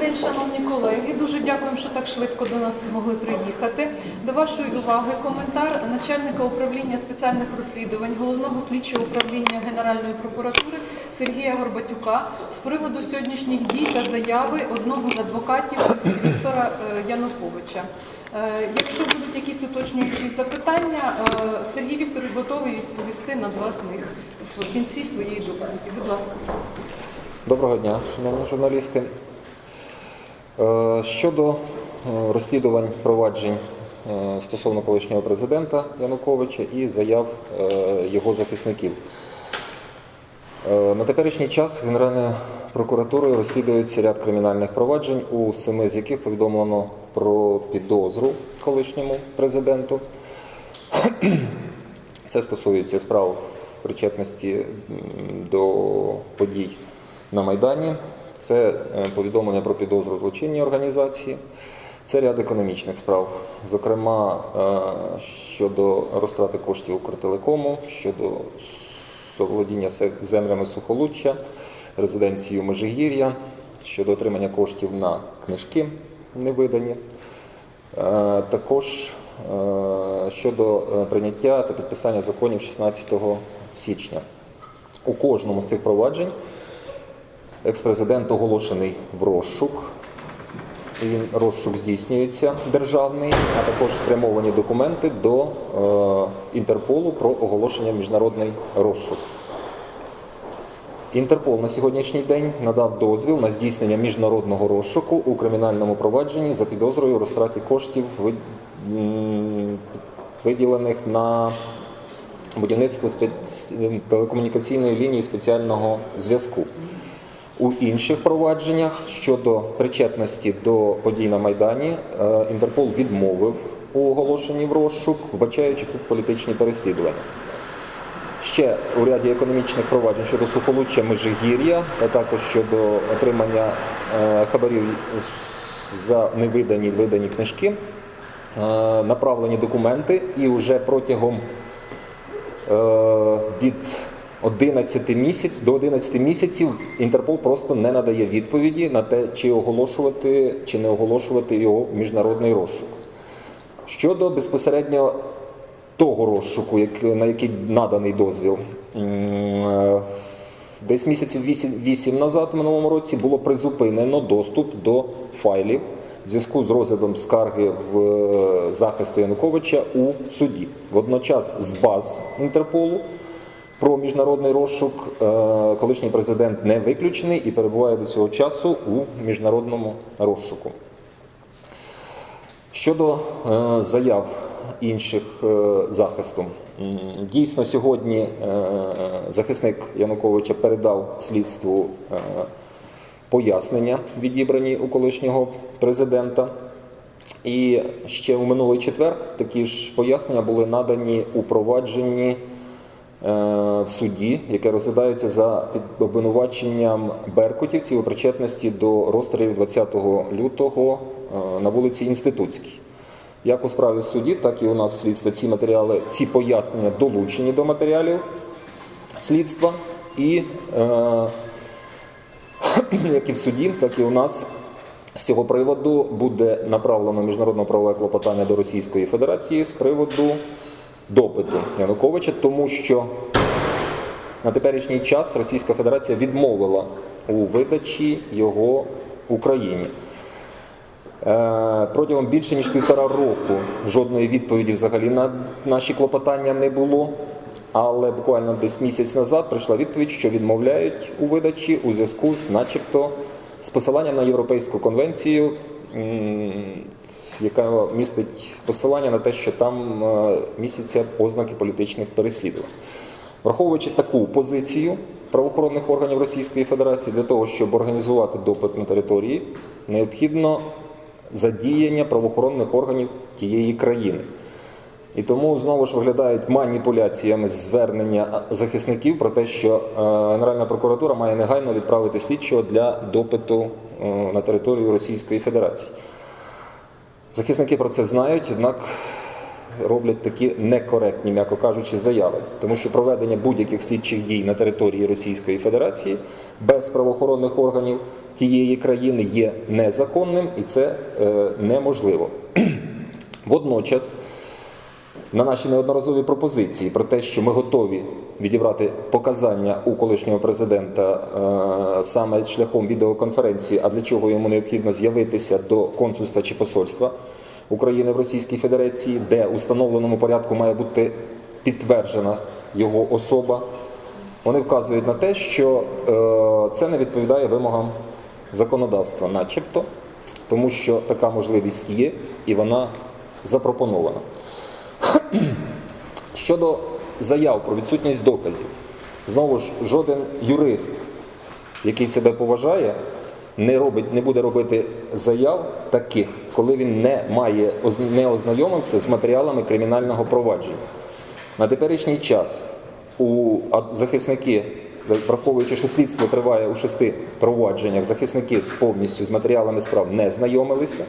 день, шановні колеги. Дуже дякуємо, що так швидко до нас змогли приїхати. До вашої уваги коментар начальника управління спеціальних розслідувань головного слідчого управління Генеральної прокуратури Сергія Горбатюка з приводу сьогоднішніх дій та заяви одного з адвокатів Віктора е, Януковича. Е, Якщо будуть якісь уточнюючі запитання, е, Сергій Вікторович готовий відповісти на два з них в кінці своєї доповіді. Будь ласка. Доброго дня, шановні журналісти. Е, Щодо е, розслідувань проваджень е, стосовно колишнього президента Януковича і заяв його захисників. На теперішній час Генеральною прокуратурою розслідується ряд кримінальних проваджень, у семи з яких повідомлено про підозру колишньому президенту. Це стосується справ причетності до подій на Майдані. Це е, повідомлення про підозру злочинній організації. Це ряд економічних справ, зокрема е, щодо розтрати коштів Укртелекому, щодо соволодіння землями Сухолуччя, резиденцією Межигір'я, щодо отримання коштів на книжки невидані. Е, Також щодо прийняття та підписання законів 16 січня. У кожному з цих проваджень експрезидент оголошений в розшук. Він розшук здійснюється державний, а також спрямовані документи до е, Інтерполу про оголошення міжнародний розшук. Інтерпол на сьогоднішній день надав дозвіл на здійснення міжнародного розшуку у кримінальному провадженні за підозрою розтраті коштів, виділених на будівництво телекомунікаційної лінії спеціального зв'язку. У інших провадженнях щодо причетності до подій на Майдані е, Інтерпол відмовив у оголошенні в розшук, вбачаючи тут політичні переслідування. Ще у ряді економічних проваджень щодо сухолуччя Межигір'я, та також щодо отримання е, хабарів за невидані видані книжки, е, направлені документи, і вже протягом від 11 місяць до 11 місяців Інтерпол просто не надає відповіді на те, чи оголошувати чи не оголошувати його міжнародний розшук. Щодо безпосередньо того розшуку, на який наданий дозвіл, е, десь місяців 8, 8 назад, в минулому році, було призупинено доступ до файлів в зв'язку з розглядом скарги в е, захисту Януковича у суді. Водночас з баз Інтерполу про міжнародний розшук е, колишній президент не виключений і перебуває до цього часу у міжнародному розшуку. Щодо е, заяв інших е, захисту, дійсно сьогодні захисник Януковича передав слідству пояснення, відібрані у колишнього президента. І ще у минулий четвер такі ж пояснення були надані у провадженні в суді, яке розглядається за обвинуваченням беркутівців у причетності до розстрілів 20 лютого е, на вулиці Інститутській. Як у справі в суді, так і у нас слідство ці матеріали, ці пояснення долучені до матеріалів слідства. І е, як і в суді, так і у нас з цього приводу буде направлено міжнародне правове клопотання до Російської Федерації з приводу допиту Януковича, тому що на теперішній час Російська Федерація відмовила у видачі його Україні. Е, Протягом більше ніж півтора року жодної відповіді взагалі на наші клопотання не було. Але буквально десь місяць назад прийшла відповідь, що відмовляють у видачі у зв'язку з, начебто, з посиланням на Європейську конвенцію, яка містить посилання на те, що там е, містяться ознаки політичних переслідувань. Враховуючи таку позицію правоохоронних органів Російської Федерації для того, щоб організувати допит на території, необхідно задіяння правоохоронних органів тієї країни. І тому знову ж виглядають маніпуляціями звернення захисників про те, що е, Генеральна прокуратура має негайно відправити слідчого для допиту е, на територію Російської Федерації. Захисники про це знають, однак роблять такі некоректні, м'яко кажучи, заяви, тому що проведення будь-яких слідчих дій на території Російської Федерації без правоохоронних органів тієї країни є незаконним і це е, неможливо. Водночас, на наші неодноразові пропозиції про те, що ми готові відібрати показання у колишнього президента е, саме шляхом відеоконференції, а для чого йому необхідно з'явитися до консульства чи посольства України в Російській Федерації, де у встановленому порядку має бути підтверджена його особа. Вони вказують на те, що е, це не відповідає вимогам законодавства, начебто, тому що така можливість є і вона запропонована. Щодо заяв про відсутність доказів, знову ж жоден юрист, який себе поважає, не робить, не буде робити заяв таких, коли він не має не ознайомився з матеріалами кримінального провадження. На теперішній час у захисники, враховуючи, що слідство триває у шести провадженнях, захисники з повністю з матеріалами справ не знайомилися.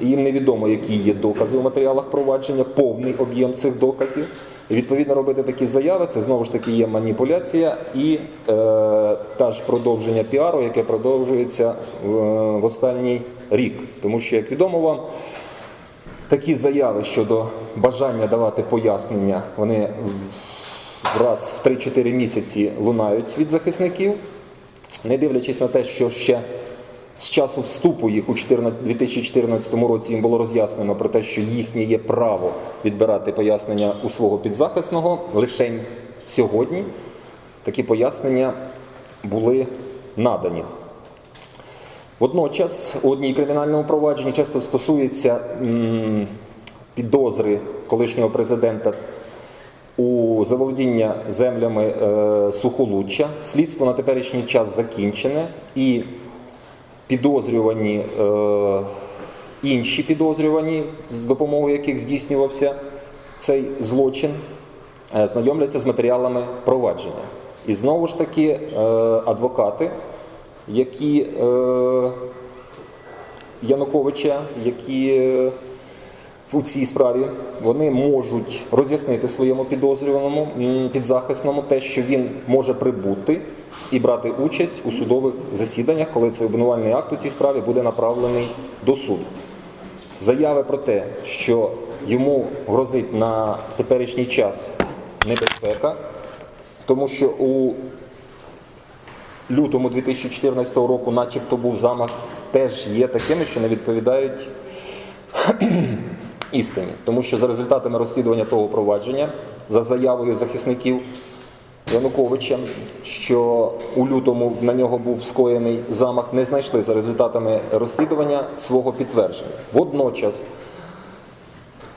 Їм невідомо, які є докази у матеріалах провадження, повний об'єм цих доказів. І відповідно робити такі заяви, це знову ж таки є маніпуляція і е, та ж продовження піару, яке продовжується в, в останній рік. Тому що, як відомо вам, такі заяви щодо бажання давати пояснення, вони раз в 3-4 місяці лунають від захисників, не дивлячись на те, що ще з часу вступу їх у 14 2014 році їм було роз'яснено про те, що їхнє є право відбирати пояснення у свого підзахисного. Лишень сьогодні такі пояснення були надані. Водночас у одній кримінальному провадженні часто стосується підозри колишнього президента у заволодіння землями е, Сухолуччя. Слідство на теперішній час закінчене і підозрювані, е, інші підозрювані, з допомогою яких здійснювався цей злочин, е, знайомляться з матеріалами провадження. І знову ж таки е, адвокати, які Януковича, які е, у цій справі вони можуть роз'яснити своєму підозрюваному підзахисному те, що він може прибути і брати участь у судових засіданнях, коли цей обвинувальний акт у цій справі буде направлений до суду. Заяви про те, що йому грозить на теперішній час небезпека, тому що у лютому 2014 року, начебто, був замах, теж є такими, що не відповідають істині. Тому що за результатами розслідування того провадження, за заявою захисників Януковича, що у лютому на нього був скоєний замах, не знайшли за результатами розслідування свого підтвердження. Водночас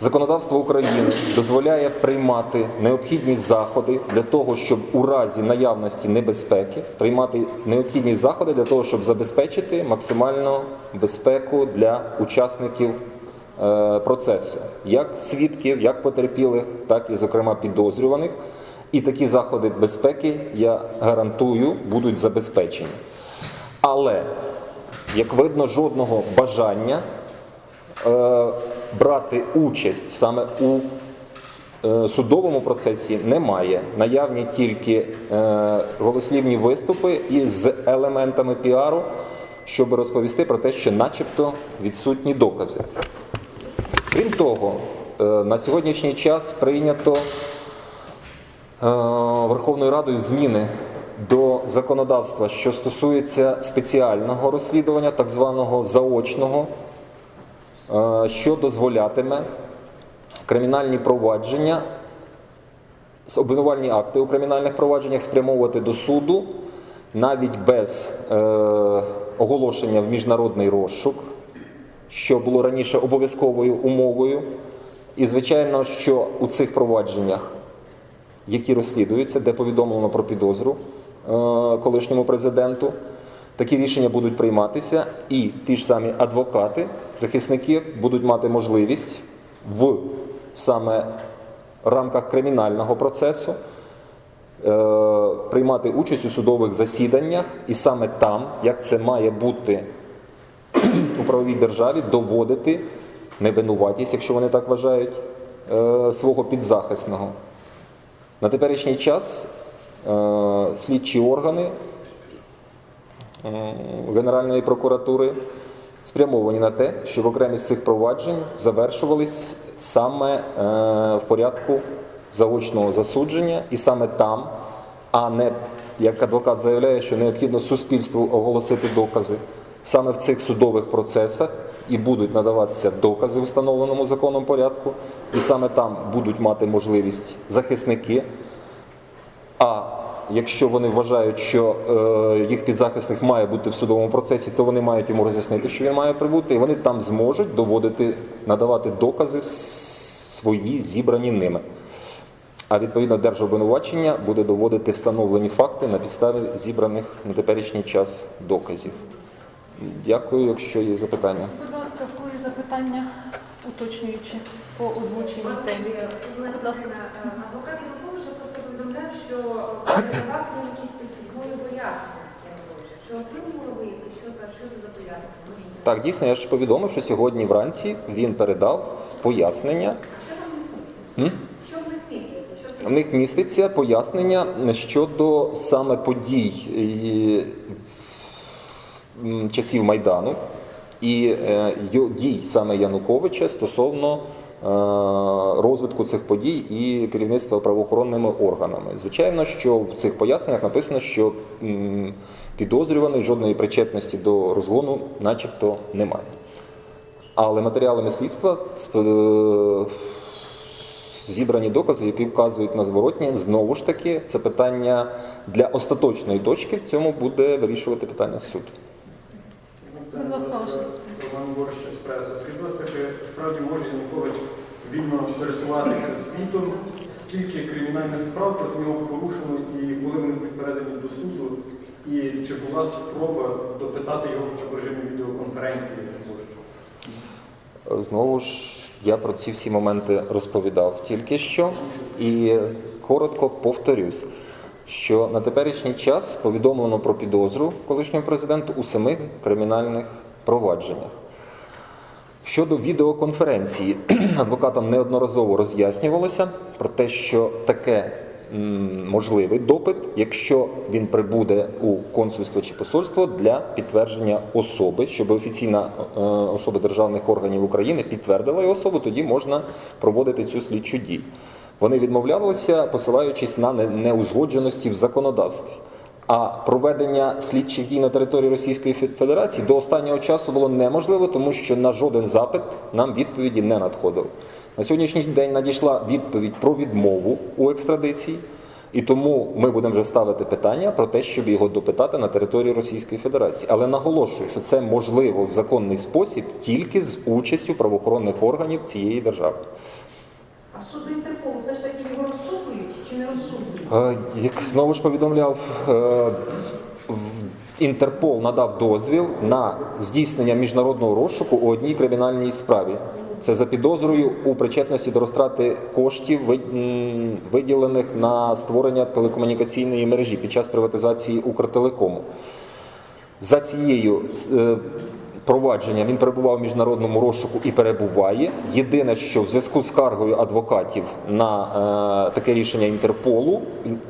Законодавство України дозволяє приймати необхідні заходи для того, щоб у разі наявності небезпеки приймати необхідні заходи для того, щоб забезпечити максимальну безпеку для учасників е, процесу, як свідків, як потерпілих, так і, зокрема, підозрюваних. І такі заходи безпеки, я гарантую, будуть забезпечені. Але, як видно, жодного бажання е, брати участь саме у е, судовому процесі немає. Наявні тільки е, голослівні виступи із елементами піару, щоб розповісти про те, що начебто відсутні докази. Крім того, е, на сьогоднішній час прийнято Верховною Радою зміни до законодавства, що стосується спеціального розслідування, так званого заочного, е, що дозволятиме кримінальні провадження, обвинувальні акти у кримінальних провадженнях спрямовувати до суду навіть без е, оголошення в міжнародний розшук, що було раніше обов'язковою умовою. І, звичайно, що у цих провадженнях які розслідуються, де повідомлено про підозру е, колишньому президенту. Такі рішення будуть прийматися, і ті ж самі адвокати, захисники будуть мати можливість в саме рамках кримінального процесу е, приймати участь у судових засіданнях, і саме там, як це має бути у правовій державі, доводити невинуватість, якщо вони так вважають, е, свого підзахисного. На теперішній час е, слідчі органи е, Генеральної прокуратури спрямовані на те, щоб окремі з цих проваджень завершувались саме е, в порядку заочного засудження, і саме там, а не як адвокат заявляє, що необхідно суспільству оголосити докази. Саме в цих судових процесах і будуть надаватися докази в встановленому законом порядку, і саме там будуть мати можливість захисники а якщо вони вважають, що е, їх підзахисник має бути в судовому процесі, то вони мають йому роз'яснити, що він має прибути, і вони там зможуть доводити, надавати докази свої зібрані ними. А відповідно держобвинувачення буде доводити встановлені факти на підставі зібраних на теперішній час доказів. Дякую, якщо є запитання. Будь ласка, в кого є запитання, уточнюючи по озвученій темі. Будь ласка. Адвокат Януковича просто повідомляв, що передавав він якісь письмові пояснення Януковича. Чи отримували ви їх і що, що це за пояснення? Так, дійсно, я ж повідомив, що сьогодні вранці він передав пояснення. М? Що в них міститься? Що це? У них міститься пояснення щодо саме подій і, часів Майдану і е, дій саме Януковича стосовно е, розвитку цих подій і керівництва правоохоронними органами. Звичайно, що в цих поясненнях написано, що підозрюваний жодної причетності до розгону, начебто, немає. Але матеріалами слідства е, зібрані докази, які вказують на зворотнє, знову ж таки, це питання для остаточної точки. В цьому буде вирішувати питання суд. Будь ласка. Роман Борщ Еспресо. Скажіть, будь ласка, чи справді може Янукович вільно пересуватися світом? Скільки кримінальних справ проти нього порушено і коли вони будуть передані до суду? І чи була спроба допитати його хоча б в режимі відеоконференції? Знову ж я про ці всі моменти розповідав тільки що і коротко повторюсь, що на теперішній час повідомлено про підозру колишньому президенту у семи кримінальних провадженнях. Щодо відеоконференції, адвокатам неодноразово роз'яснювалося про те, що таке можливий допит, якщо він прибуде у консульство чи посольство для підтвердження особи, щоб офіційна е, особа державних органів України підтвердила його особу, тоді можна проводити цю слідчу дію. Вони відмовлялися, посилаючись на неузгодженості в законодавстві. А проведення слідчих дій на території Російської Федерації до останнього часу було неможливо, тому що на жоден запит нам відповіді не надходило. На сьогоднішній день надійшла відповідь про відмову у екстрадиції, і тому ми будемо вже ставити питання про те, щоб його допитати на території Російської Федерації. Але наголошую, що це можливо в законний спосіб тільки з участю правоохоронних органів цієї держави. А щодо Інтерполу, все ж таки його розшукують чи не розшукують? Е, Як знову ж повідомляв, е, Інтерпол надав дозвіл на здійснення міжнародного розшуку у одній кримінальній справі. Це за підозрою у причетності до розтрати коштів, виділених на створення телекомунікаційної мережі під час приватизації Укртелекому. За цією провадженням він перебував в міжнародному розшуку і перебуває. Єдине, що в зв'язку з скаргою адвокатів на е, таке рішення Інтерполу,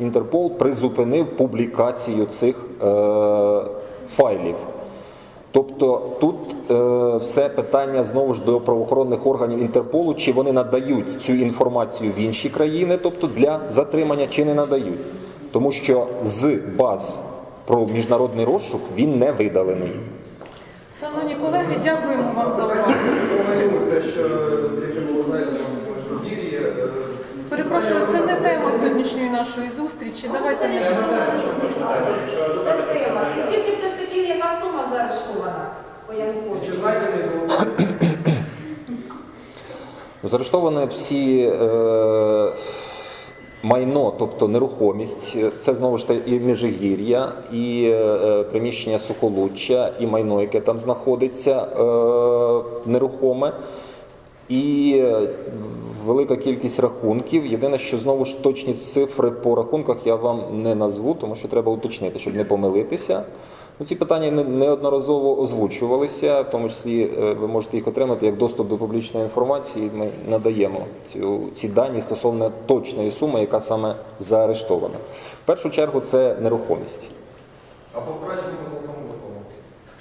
Інтерпол призупинив публікацію цих е, файлів. Тобто тут е, все питання знову ж до правоохоронних органів Інтерполу, чи вони надають цю інформацію в інші країни, тобто для затримання, чи не надають. Тому що з баз про міжнародний розшук він не видалений. Шановні колеги, дякуємо вам за увагу. Те, що якщо було знаєте, що в Гір'ї, е, Перепрошую, це не тема сьогоднішньої нашої зустрічі. Давайте не. Це тема. І звідки все ж таки яка сума заарештована по Януковичу? чи знайдений золотий Заарештовані всі е, майно, тобто нерухомість, це знову ж таки і Межигір'я, і е, приміщення Сухолуччя, і майно, яке там знаходиться е, нерухоме. І е, велика кількість рахунків. Єдине, що знову ж точні цифри по рахунках я вам не назву, тому що треба уточнити, щоб не помилитися. Ну, ці питання неодноразово озвучувалися, в тому числі е, ви можете їх отримати як доступ до публічної інформації. Ми надаємо цю, ці дані стосовно точної суми, яка саме заарештована. В першу чергу це нерухомість. А по втраченому золотому такому?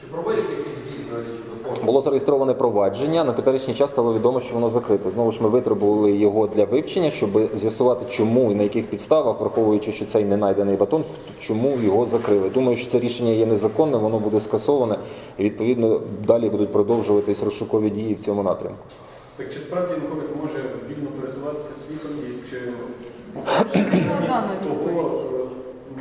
Чи проводяться якісь дії взагалі щодо пошуку? Було зареєстроване провадження. На теперішній час стало відомо, що воно закрите. Знову ж ми витребували його для вивчення, щоб з'ясувати, чому і на яких підставах, враховуючи, що цей не найдений батон, чому його закрили. Думаю, що це рішення є незаконним, воно буде скасоване, і відповідно далі будуть продовжуватись розшукові дії в цьому напрямку. Так чи справді Янукович може вільно пересуватися світом і чи того е,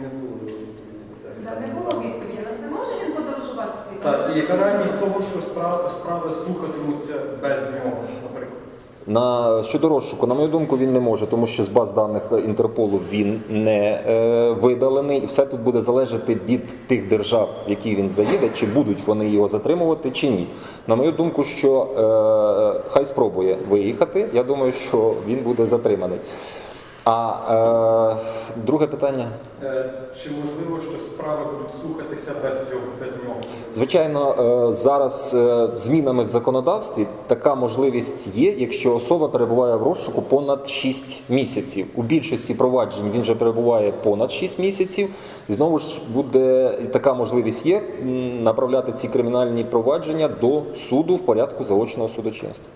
не було відповіді на це? Та не було відповіді. На це може він подорожувати світом? Так, і яка реальність того, що справи, справи слухатимуться без нього, наприклад? На щодо розшуку, на мою думку, він не може, тому що з баз даних Інтерполу він не е, видалений, і все тут буде залежати від тих держав, в які він заїде, чи будуть вони його затримувати, чи ні. На мою думку, що е, хай спробує виїхати. Я думаю, що він буде затриманий. А е, друге питання. Е, Чи можливо, що справи будуть слухатися без його, без нього? Звичайно, е, зараз е, змінами в законодавстві така можливість є, якщо особа перебуває в розшуку понад 6 місяців. У більшості проваджень він вже перебуває понад 6 місяців, і знову ж буде така можливість є направляти ці кримінальні провадження до суду в порядку заочного судочинства.